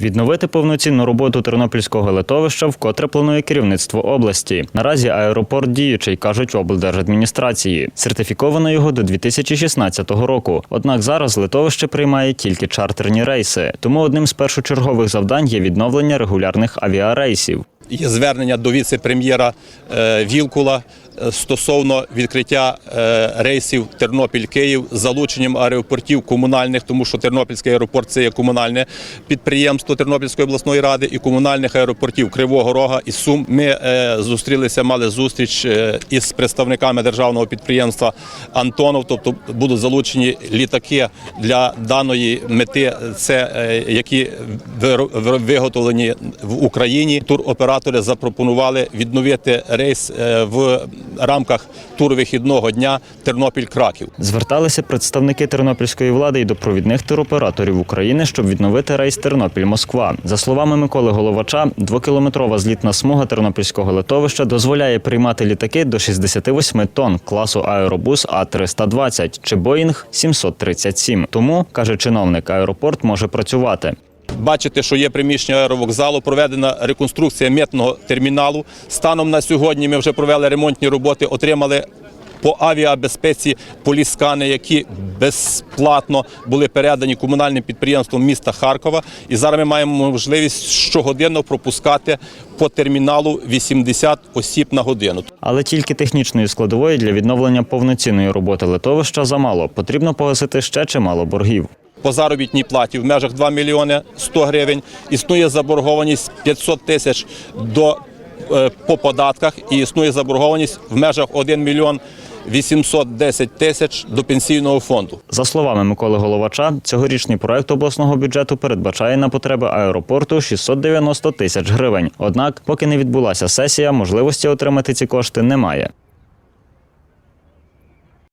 Відновити повноцінну роботу тернопільського литовища вкотре планує керівництво області. Наразі аеропорт діючий, кажуть облдержадміністрації. Сертифіковано його до 2016 року. Однак зараз литовище приймає тільки чартерні рейси. Тому одним з першочергових завдань є відновлення регулярних авіарейсів. Є звернення до віце-прем'єра е, Вілкула е, стосовно відкриття е, рейсів Тернопіль-Київ з залученням аеропортів комунальних, тому що Тернопільський аеропорт це є комунальне підприємство Тернопільської обласної ради і комунальних аеропортів Кривого Рога і Сум. Ми зустрілися, мали зустріч із представниками державного підприємства Антонов, тобто будуть залучені літаки для даної мети, це які виготовлені в Україні. Туроператори запропонували відновити рейс е, в рамках туровихідного дня Тернопіль-Краків. Зверталися представники тернопільської влади і до провідних туроператорів України, щоб відновити рейс Тернопіль-Москва. За словами Миколи Головача, двокілометрова злітна смуга тернопільського литовища дозволяє приймати літаки до 68 тонн класу аеробус А320 чи Боїнг 737. Тому каже чиновник, аеропорт може працювати. Бачите, що є приміщення аеровокзалу, проведена реконструкція митного терміналу. Станом на сьогодні ми вже провели ремонтні роботи, отримали по авіабезпеці поліскани, які безплатно були передані комунальним підприємством міста Харкова. І зараз ми маємо можливість щогодинно пропускати по терміналу 80 осіб на годину. Але тільки технічної складової для відновлення повноцінної роботи литовища замало. Потрібно погасити ще чимало боргів. По заробітній платі в межах 2 мільйони 100 гривень. Існує заборгованість 500 тисяч до, е, по податках і існує заборгованість в межах 1 мільйон 810 тисяч до пенсійного фонду. За словами Миколи Головача, цьогорічний проект обласного бюджету передбачає на потреби аеропорту 690 тисяч гривень. Однак, поки не відбулася сесія, можливості отримати ці кошти немає.